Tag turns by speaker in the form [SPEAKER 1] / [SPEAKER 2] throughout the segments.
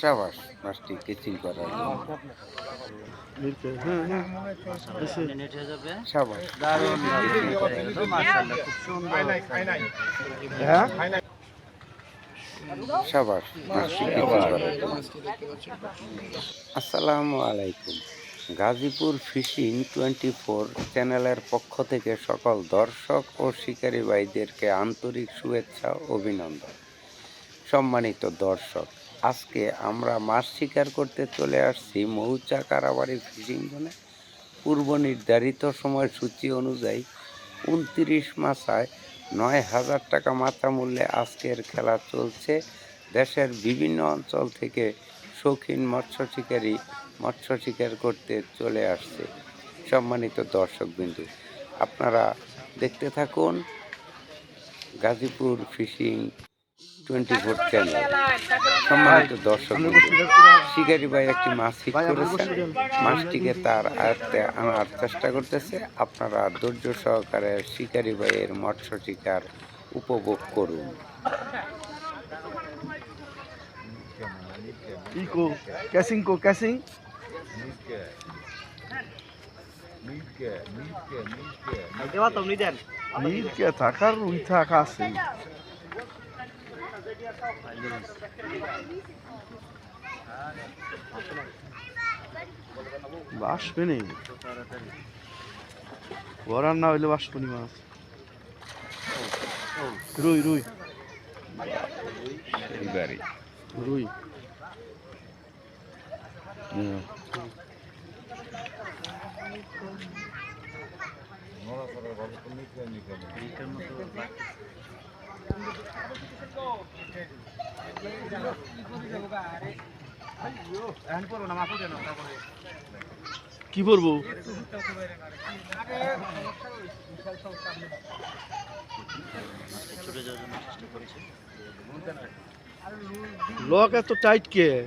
[SPEAKER 1] সাবাস মাছটি কেচিং করার করার আসসালামু আলাইকুম। গাজীপুর ফিশিং টোয়েন্টি ফোর চ্যানেলের পক্ষ থেকে সকল দর্শক ও শিকারী ভাইদেরকে আন্তরিক শুভেচ্ছা অভিনন্দন। সম্মানিত দর্শক আজকে আমরা মাছ শিকার করতে চলে আসছি মৌচা কারাবাড়ি ফিশিং জোনে পূর্ব নির্ধারিত সময় সূচি অনুযায়ী উনত্রিশ মাসায় নয় হাজার টাকা মাথা মূল্যে আজকের খেলা চলছে। দেশের বিভিন্ন অঞ্চল থেকে শৌখিন মৎস্য শিকারী মৎস্য শিকার করতে চলে আসছে। সম্মানিত দর্শকবিন্দু আপনারা দেখতে থাকুন Gazipur fishing twenty four channel সম্মানিত দর্শক শিকারি ভাই একটি মাছ হিট করেছেন। মাছটিকে তার আয়ত্তে আনার চেষ্টা করতেছে। আপনারা ধৈর্য সহকারে শিকারি ভাইয়ের মৎস্য শিকার উপভোগ করুন।
[SPEAKER 2] ইকো ক্যাসিং কো ক্যাসিং। থাকার রুই থাকা আছে। বাসবে নেই ওরার না হইলে বাসপনি মাছ। রুই রুই। রুই। কি করব
[SPEAKER 3] ছুটে যাওয়ার জন্য চেষ্টা করছি
[SPEAKER 2] লক এত টাইট কে?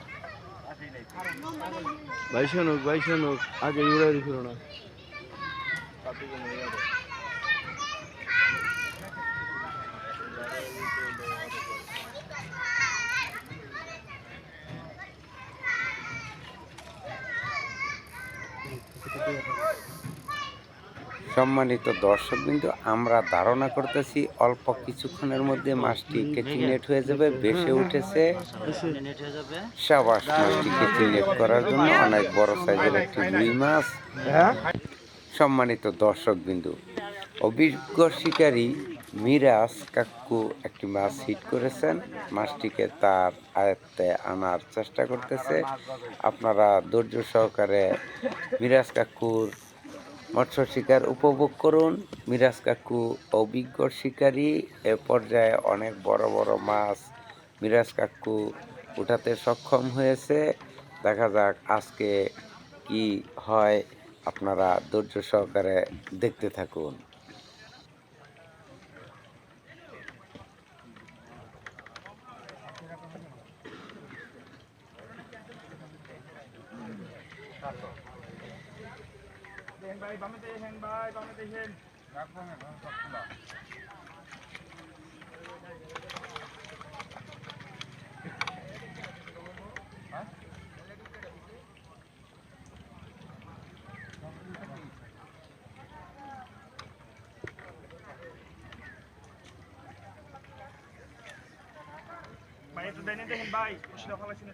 [SPEAKER 2] વૈષ્ણવ વૈષ્ણવ આજે યુવરાજ ખોરણા Thank you.
[SPEAKER 1] সম্মানিত দর্শক বিন্দু আমরা ধারণা করতেছি অল্প কিছুক্ষণের মধ্যে মাছটি কেচিং নেট হয়ে যাবে বেশে উঠেছে। সাবাস মাছটি কেচিং নেট করার জন্য অনেক বড় সাইজের একটি রুই মাছ। সম্মানিত দর্শক বিন্দু অভিজ্ঞ শিকারী মিরাজ কাকু একটি মাছ হিট করেছেন। মাছটিকে তার আয়ত্তে আনার চেষ্টা করতেছে। আপনারা ধৈর্য সহকারে মিরাজ কাকুর মৎস্য শিকার উপভোগ করুন। মিরাজ কাকু অভিজ্ঞ শিকারী। এ পর্যায়ে অনেক বড় বড় মাছ মিরাজ কাকু উঠাতে সক্ষম হয়েছে। দেখা যাক আজকে কি হয়। আপনারা ধৈর্য সহকারে দেখতে থাকুন।
[SPEAKER 4] একটু দেন দেখেন ভাই ফালাইছেন দেখেন ভাই সুতাটা দেখেন ভাই টাঙ্গা দিয়ে বামে ভাই। সুতাটা টাঙ্গা দেন ভাই নিচে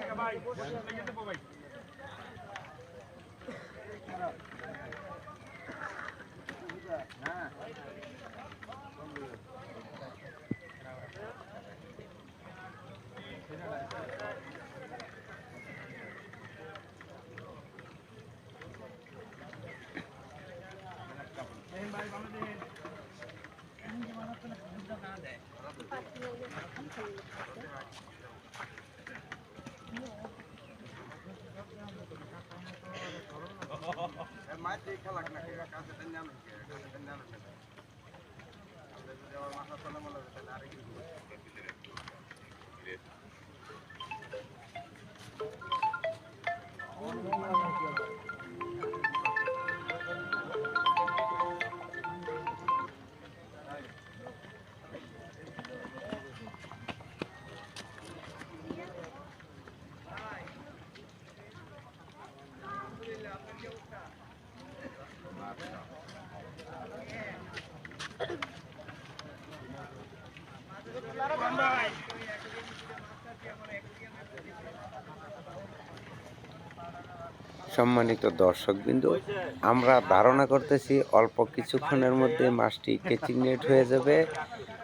[SPEAKER 4] গা ভাই লেগে দেবো ভাই দেখেন ভাই বামে দেখেন কোন
[SPEAKER 1] সম্মানিত দর্শকবৃন্দ আমরা ধারণা করতেছি অল্প কিছুক্ষণের মধ্যে মাছটি কেচিং নেট হয়ে যাবে।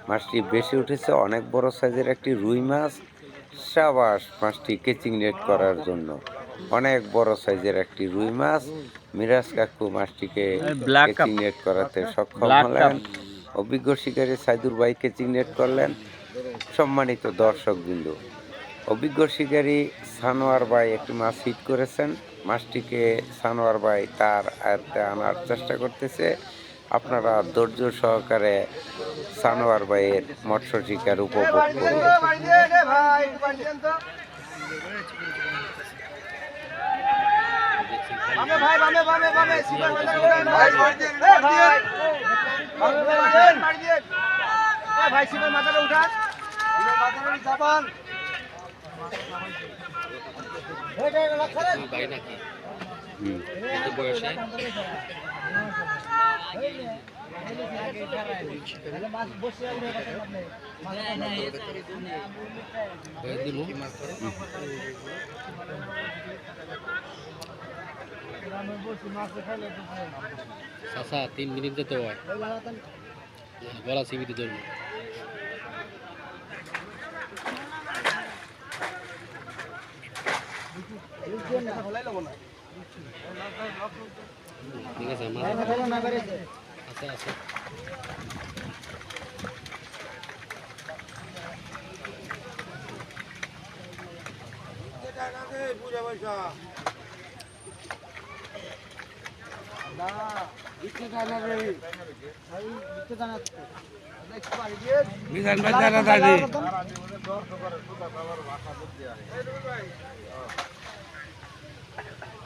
[SPEAKER 1] মাছটি বেশি উঠেছে অনেক বড় সাইজের একটি রুই মাছ। সাবাস মাছটি কেচিং নেট করার জন্য। অনেক বড় সাইজের একটি রুই মাছ। মিরাজ কাকু মাছটিকে কেচিং নেট করাতে সক্ষম হলেন। অভিজ্ঞ শিকারী সাইদুর ভাই কেচিং নেট করলেন। সম্মানিত দর্শকবৃন্দ অভিজ্ঞ শিকারী সানোয়ার ভাই একটি মাছ হিট করেছেন। মাছটিকে সানোয়ার ভাই তার আয়ত্তে আনার চেষ্টা করতেছে আপনারা ধৈর্য সহকারে সানোয়ার ভাইয়ের মৎস্য শিকার উপভোগ করুন
[SPEAKER 5] চাচা তিন মিনিট যেতে হয়। গলা সিবিতে ধরবো। ঠিক আছে আমার আছে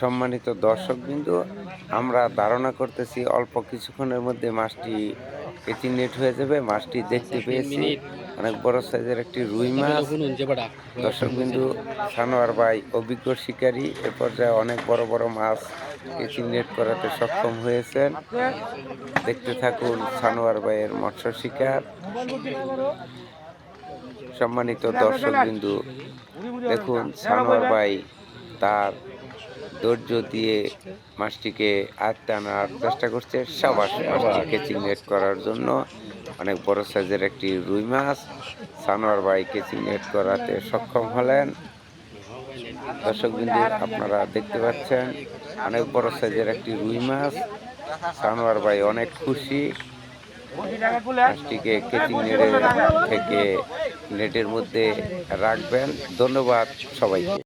[SPEAKER 1] সম্মানিত দর্শক বিন্দু আমরা ধারণা করতেছি অল্প কিছুক্ষণের মধ্যে মাছটি এটি নেট হয়ে যাবে মাছটি দেখতে পেয়েছি। অনেক বড় সাইজের একটি রুই মাছ।
[SPEAKER 5] দর্শক
[SPEAKER 1] বিন্দু সানোয়ার ভাই অভিজ্ঞ শিকারী এ পর্যায়ে অনেক বড় বড় মাছ নেট করাতে সক্ষম হয়েছেন। দেখতে থাকুন সানোয়ার ভাইয়ের মৎস্য শিকার। সম্মানিত দর্শক বিন্দু দেখুন সানোয়ার ভাই তার ধৈর্য দিয়ে মাছটিকে আয়ত্তে আনার চেষ্টা করছে সাবাস মাছটি কেচিং নেট করার জন্য। অনেক বড় সাইজের একটি রুই মাছ। সানোয়ার ভাই কেচিং নেট করাতে সক্ষম হলেন। দর্শক বিন্দু, আপনারা দেখতে পাচ্ছেন, অনেক বড় সাইজের একটি রুই মাছ। সানোয়ার ভাই অনেক খুশি। মাছটিকে কেচিং নেটের থেকে নেটের মধ্যে রাখবেন। ধন্যবাদ সবাইকে।